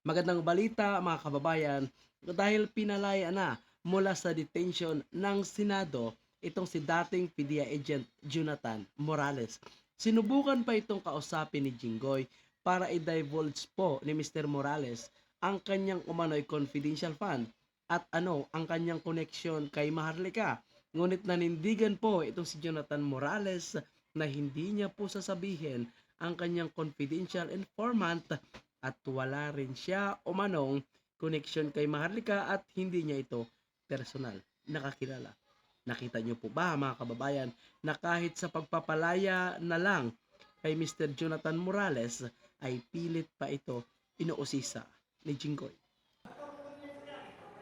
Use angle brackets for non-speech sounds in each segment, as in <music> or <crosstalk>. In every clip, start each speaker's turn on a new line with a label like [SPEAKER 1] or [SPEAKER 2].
[SPEAKER 1] Magandang balita mga kababayan dahil pinalaya na mula sa detention ng Senado itong si dating PDEA agent Jonathan Morales. Sinubukan pa itong kausapin ni Jinggoy para i-divulge po ni Mr. Morales ang kanyang umano'y confidential fund at ano ang kanyang connection kay Maharlika. Ngunit nanindigan po itong si Jonathan Morales na hindi niya po sasabihin ang kanyang confidential informant at wala rin siya umanong connection kay Maharlika at hindi niya ito personal nakakilala. Nakita niyo po ba mga kababayan na kahit sa pagpapalaya na lang kay Mr. Jonathan Morales ay pilit pa ito inuusisa ni Jinggoy.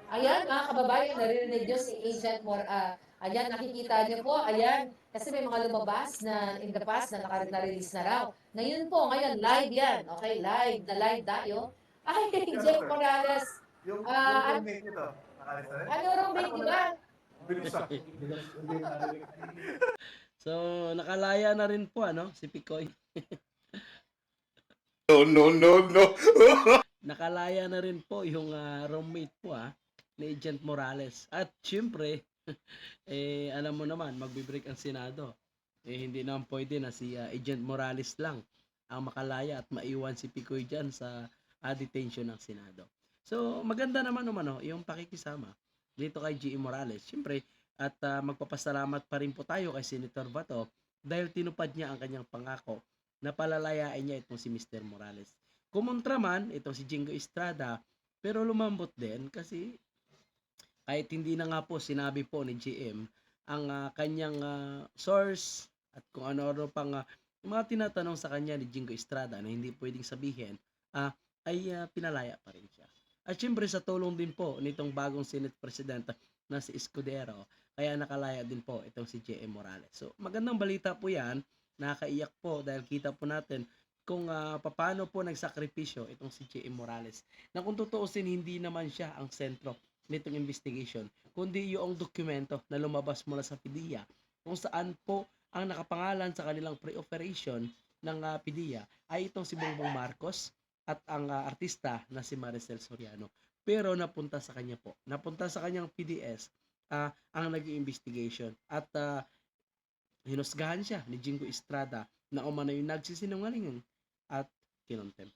[SPEAKER 2] Ayan, mga kababayan, naririnig nyo si Agent Mor, ah, ayan, nakikita nyo po, ayan, kasi may mga lumabas na in the past na naka- na-release na raw. Ngayon po, ngayon, live yan, okay, live, na live tayo. Ay, Agent Morales,
[SPEAKER 3] Yung,
[SPEAKER 2] Ah,
[SPEAKER 3] yung roommate nito, nakalis na rin?
[SPEAKER 2] ano roommate, di ba?
[SPEAKER 3] Ah. <laughs>
[SPEAKER 1] So, nakalaya na rin po ano, si Picoy.
[SPEAKER 3] No, no, no, no. <laughs>
[SPEAKER 1] Nakalaya na rin po yung ah, roommate po ah, ni Agent Morales. At syempre, <laughs> eh, alam mo naman, magbe-break ang Senado. Eh, hindi naman pwede na si ah, Agent Morales lang ang makalaya at maiwan si Picoy dyan sa ah, detention ng Senado. So, maganda naman umano yung pakikisama dito kay G.E. Morales. Syempre, at ah, magpapasalamat pa rin po tayo kay Senator Bato dahil tinupad niya ang kanyang pangako na palalayain niya itong si Mr. Morales. Kumontra man itong si Jingo Estrada pero lumambot din kasi kahit hindi na nga po sinabi po ni GM ang ah, kanyang ah, source at kung ano-ano pang yung mga tinatanong sa kanya ni Jingo Estrada na hindi pwedeng sabihin ah, ay ah, pinalaya pa rin siya. At syempre sa tulong din po nitong bagong Senate President na si Escudero kaya nakalaya din po itong si JM Morales. So magandang balita po yan nakakaiyak po dahil kita po natin kung ah, paano po nagsakripisyo itong si J.M. Morales. Na kung tutuusin, hindi naman siya ang sentro nitong investigation, kundi yung dokumento na lumabas mula sa PDEA kung saan po ang nakapangalan sa kanilang pre-operation ng ah, PDEA ay itong si Bongbong Marcos at ang ah, artista na si Maricel Soriano. Pero napunta sa kanya po. Napunta sa kanyang PDS ah, ang naging investigation. At ah, hinusgahan siya ni Jingo Estrada na umano yung nagsisinungaling at kinontempt.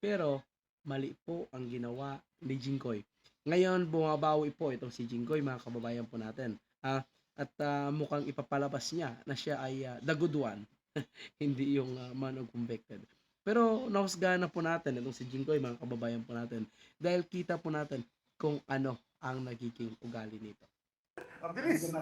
[SPEAKER 1] Pero mali po ang ginawa ni Jinggoy. Ngayon bumabawi po itong si Jinggoy mga kababayan po natin. Ah, at ah, mukhang ipapalabas niya na siya ay ah, the good one. <laughs> Hindi yung uh, man of convicted. Pero nahusgahan na po natin itong si Jinggoy mga kababayan po natin dahil kita po natin kung ano ang nagiging ugali nito.
[SPEAKER 3] Ang bilis.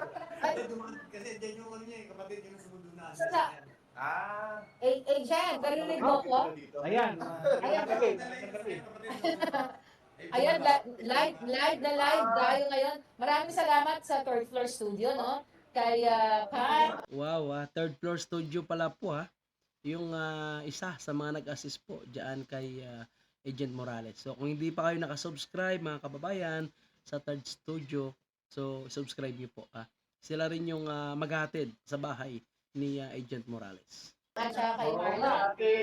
[SPEAKER 3] <laughs>
[SPEAKER 4] Kasi dyan yung ano niya, eh, kapatid niya na.
[SPEAKER 2] Sa-
[SPEAKER 3] Ah.
[SPEAKER 2] A- Agent, narinig mo ko?
[SPEAKER 4] Ayan.
[SPEAKER 2] Ayan.
[SPEAKER 4] Ayan. <laughs>
[SPEAKER 2] Ayan, li- live, live na live tayo ngayon. Maraming salamat sa third floor studio, no? Kay ah, Pat,
[SPEAKER 1] Wow, ah, third floor studio pala po ha. Yung ah, isa sa mga nag-assist po diyan kay ah, Agent Morales. So kung hindi pa kayo nakasubscribe mga kababayan sa third studio, so subscribe niyo po ah. Sila rin yung ah, maghatid sa bahay ni ah, Agent Morales.
[SPEAKER 2] At saka kay Marla.
[SPEAKER 4] ate,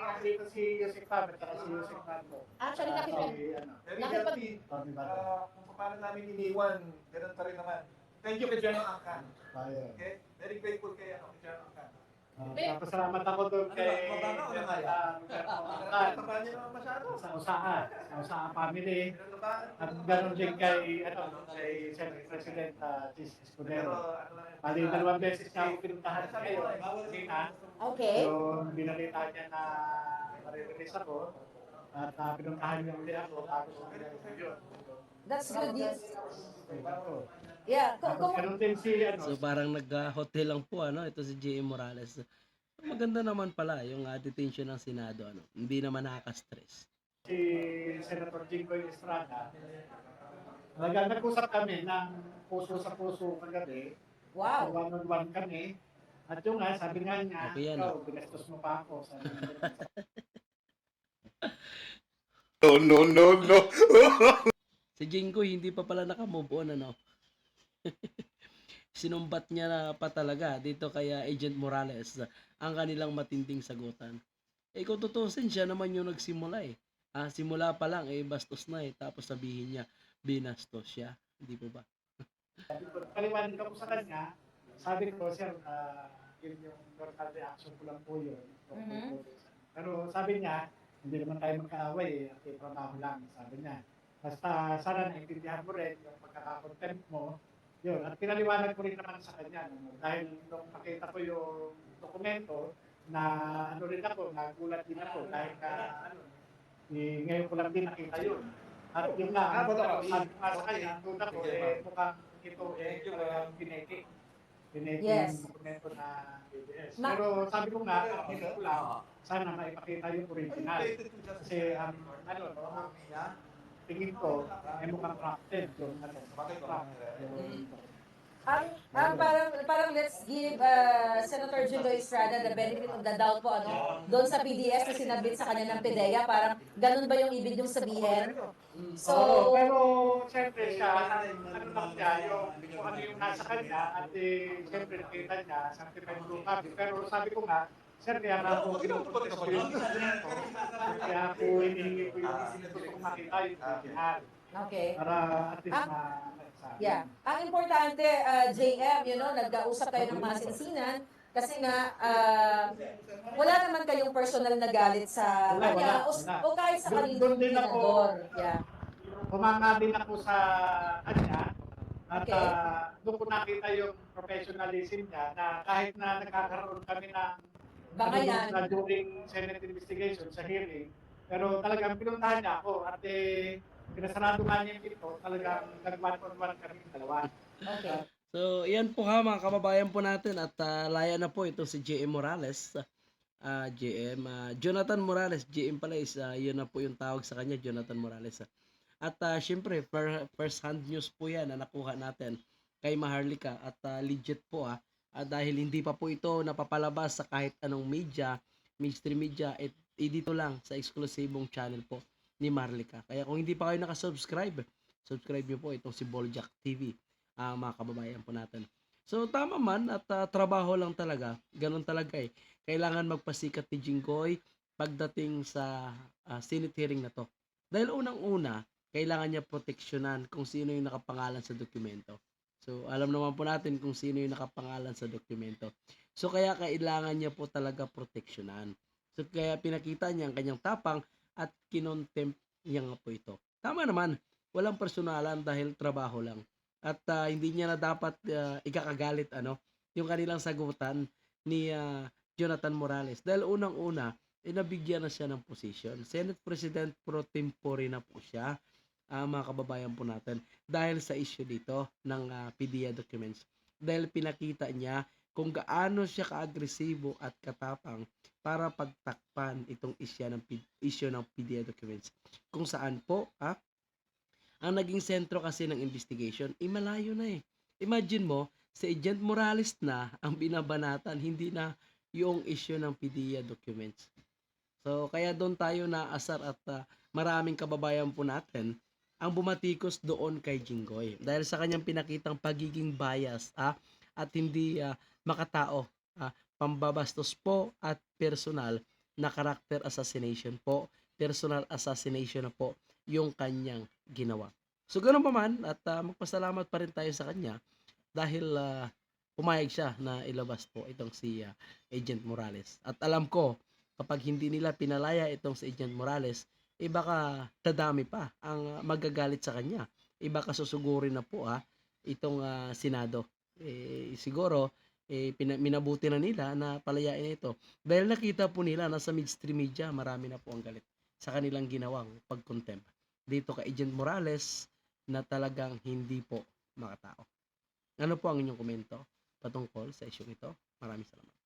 [SPEAKER 4] ate ko si Yosef Faber, at si Yosef Marco.
[SPEAKER 2] Actually, nakipag...
[SPEAKER 4] ano,
[SPEAKER 3] Very
[SPEAKER 2] Nakipag-.
[SPEAKER 3] Ah, kung paano namin iniwan, ganun pa rin naman. Thank you kay John Angkan. Okay? Very grateful kay ano, kay John Angkan.
[SPEAKER 4] Ah, Papasalamat ako doon kay
[SPEAKER 3] Ano, mababa o nakaya? Taba niyo naman masyado.
[SPEAKER 4] sa Usaha, sa Usaha family. At ganoon din kay, ano, kay Senate President uh, Chis
[SPEAKER 3] Pero
[SPEAKER 4] Escudero.
[SPEAKER 3] ano.
[SPEAKER 4] Bali, dalawang beses na ako pinuntahan kayo. Kanina,
[SPEAKER 2] Okay.
[SPEAKER 4] So, binalita niya na marirelease ako. At uh, pinuntahan niya ulit ako. Tapos.
[SPEAKER 2] That's good news.
[SPEAKER 4] Ako.
[SPEAKER 2] Yeah. Kung, kung,
[SPEAKER 4] ganun din si, ano,
[SPEAKER 1] So parang nag-hotel lang po ano ito si J.M. Morales. Maganda naman pala yung ah, detention ng Senado ano. Hindi naman nakaka-stress.
[SPEAKER 4] si Senator Jinggoy Estrada. Talaga nag-usap kami ng puso sa puso kagabi.
[SPEAKER 2] wow.
[SPEAKER 4] One on one kami. At yung nga, sabi nga niya,
[SPEAKER 1] Okay yan,
[SPEAKER 4] ikaw, binastos mo pa ako. Sabi. <laughs>
[SPEAKER 3] No, no, no, no. <laughs>
[SPEAKER 1] Si Jingo hindi pa pala naka-move on ano. Sinumbat niya na pa talaga dito kaya Agent Morales ang kanilang matinding sagutan. Eh kung tutusin siya naman yung nagsimula eh. Ah, simula pa lang, eh, bastos na eh. Tapos sabihin niya, binastos siya. Hindi po ba? <laughs>
[SPEAKER 4] Ko, paliwanag ako sa kanya, sabi ko, sir, ah, yun yung normal reaction ko lang po yun.
[SPEAKER 2] Mhm.
[SPEAKER 4] Pero sabi niya, hindi naman tayo magkaaway eh, at trabaho lang, sabi niya. Basta sana naintindihan mo rin yung pagkakakontent mo. Yun, at pinaliwanag ko rin naman sa kanya. No? Dahil nung nakita ko yung dokumento, na ano rin ako, nagulat din ako dahil ka, ano, eh, ngayon ko lang din nakita yun. At yung nga, ano,
[SPEAKER 3] bata-
[SPEAKER 4] sabi ko nga sa kanya, ang tuna ko, eh, mukhang ito eh, talagang pineke. Pineke
[SPEAKER 2] Yes.
[SPEAKER 4] yung dokumento na ABS.
[SPEAKER 2] Ma-
[SPEAKER 4] Pero sabi ko nga, ang hindi ko lang, sana maipakita yung original. Kasi ang ano, no, tingin ko, ay mukhang crafted yung ano, craft. Yung-
[SPEAKER 2] Ang, ang parang, parang let's give uh, Senator Julio Estrada the benefit of the doubt po, ano, doon sa PDS na sinabit sa kanya ng PDEA, parang ganun ba yung ibig yung sabihin? So,
[SPEAKER 4] Oo, pero siyempre siya, ano lang niya, yung kung ano yung nasa kanya, at eh, siyempre nakita niya, blue copy. Pero sabi ko nga, sir, kaya nga dokumento, kaya ako hinihingi ko yung gusto kong makita yung original,
[SPEAKER 2] okay.
[SPEAKER 4] para at least
[SPEAKER 2] Ah,
[SPEAKER 4] na
[SPEAKER 2] Yeah. Ang importante, uh, JM, you know, nag-usap kayo ng masinsinan kasi nga, uh, wala naman kayong personal na galit sa
[SPEAKER 4] Wala,
[SPEAKER 2] kanya
[SPEAKER 4] wala,
[SPEAKER 2] o,
[SPEAKER 4] wala.
[SPEAKER 2] o kahit sa kaninong
[SPEAKER 4] doon din ako.
[SPEAKER 2] Yeah.
[SPEAKER 4] Humanga din ako sa kanya, at
[SPEAKER 2] Okay.
[SPEAKER 4] ah, doon ko nakita yung professionalism niya na kahit na nagkakaroon kami ng
[SPEAKER 2] Bangayan.
[SPEAKER 4] na during Senate investigation sa hearing. Pero talagang pinuntahan niya ako at eh, pinasarado nga niya yung pinto, talagang nag-one-on-one kami dalawa.
[SPEAKER 2] Okay.
[SPEAKER 1] So, yan po ha mga kababayan po natin at ah, laya na po ito si JM Morales. Ah, JM, ah, Jonathan Morales, JM pala is ah, yun na po yung tawag sa kanya, Jonathan Morales. At ah, syempre, per, first hand news po yan na nakuha natin kay Maharlika at ah, legit po ah, Ah, dahil hindi pa po ito napapalabas sa kahit anong media, mainstream media, et, eh, dito lang sa eksklusibong channel po ni Marlica. Kaya kung hindi pa kayo nakasubscribe, subscribe nyo po itong si Boljak TV ah mga kababayan po natin. So tama man at ah, trabaho lang talaga. Ganun talaga eh. Kailangan magpasikat ni Jinggoy pagdating sa ah, Senate hearing na to. Dahil unang-una, kailangan niya proteksyonan kung sino yung nakapangalan sa dokumento. So alam naman po natin kung sino yung nakapangalan sa dokumento. So kaya kailangan niya po talaga proteksyonan. So kaya pinakita niya ang kanyang tapang at kinontempt niya nga po ito. Tama naman, walang personalan dahil trabaho lang at ah, hindi niya na dapat ah, ikakagalit ano yung kanilang sagutan ni ah, Jonathan Morales dahil unang-una eh, nabigyan na siya ng posisyon. Senate President pro tempore na po siya ah, mga kababayan po natin dahil sa issue dito ng ah, PDEA documents dahil pinakita niya kung gaano siya kaagresibo at katapang para pagtakpan itong issue ng issue ng PDEA documents kung saan po ah, ang naging sentro kasi ng investigation, eh malayo na eh. Imagine mo, si Agent Morales na ang binabanatan, hindi na yung issue ng PDEA documents. So, kaya doon tayo naasar at ah, maraming kababayan po natin ang bumatikos doon kay Jinggoy. Dahil sa kanyang pinakitang pagiging bias ah, at hindi ah, makatao, ah, pambabastos po at personal na character assassination po, personal assassination na po yung kanyang ginawa. So ganun pa man at ah, magpasalamat pa rin tayo sa kanya dahil ah, pumayag siya na ilabas po itong si ah, Agent Morales. At alam ko kapag hindi nila pinalaya itong si Agent Morales, eh baka dadami pa ang magagalit sa kanya. Eh baka susugurin na po ah, itong ah, Senado. Eh, siguro eh, pina- minabuti na nila na palayain ito. Dahil nakita po nila na sa midstream media marami na po ang galit sa kanilang ginawang pagkontempt dito kay Agent Morales na talagang hindi po makatao. Ano po ang inyong komento patungkol sa issue ito? Maraming salamat.